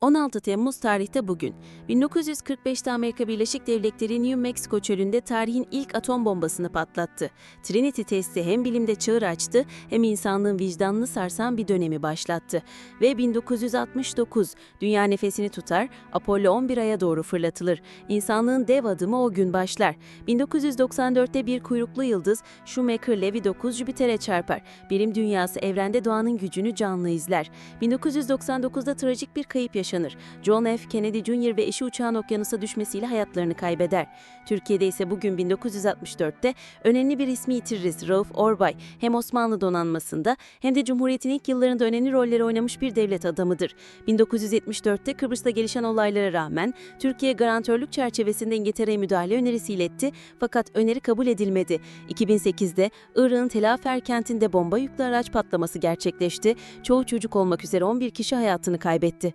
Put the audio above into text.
16 Temmuz tarihte bugün. 1945'te Amerika Birleşik Devletleri New Mexico çölünde tarihin ilk atom bombasını patlattı. Trinity testi hem bilimde çığır açtı hem insanlığın vicdanını sarsan bir dönemi başlattı. Ve 1969 dünya nefesini tutar, Apollo 11 aya doğru fırlatılır. İnsanlığın dev adımı o gün başlar. 1994'te bir kuyruklu yıldız Shoemaker Levy 9 Jüpiter'e çarpar. Bilim dünyası evrende doğanın gücünü canlı izler. 1999'da trajik bir kayıp yaşanır. John F. Kennedy Jr. ve eşi uçağın okyanusa düşmesiyle hayatlarını kaybeder. Türkiye'de ise bugün 1964'te önemli bir ismi yitiririz. Rauf Orbay hem Osmanlı donanmasında hem de Cumhuriyet'in ilk yıllarında önemli rolleri oynamış bir devlet adamıdır. 1974'te Kıbrıs'ta gelişen olaylara rağmen Türkiye garantörlük çerçevesinde İngiltere'ye müdahale önerisi iletti fakat öneri kabul edilmedi. 2008'de Irak'ın Telafer kentinde bomba yüklü araç patlaması gerçekleşti. Çoğu çocuk olmak üzere 11 kişi hayatını kaybetti.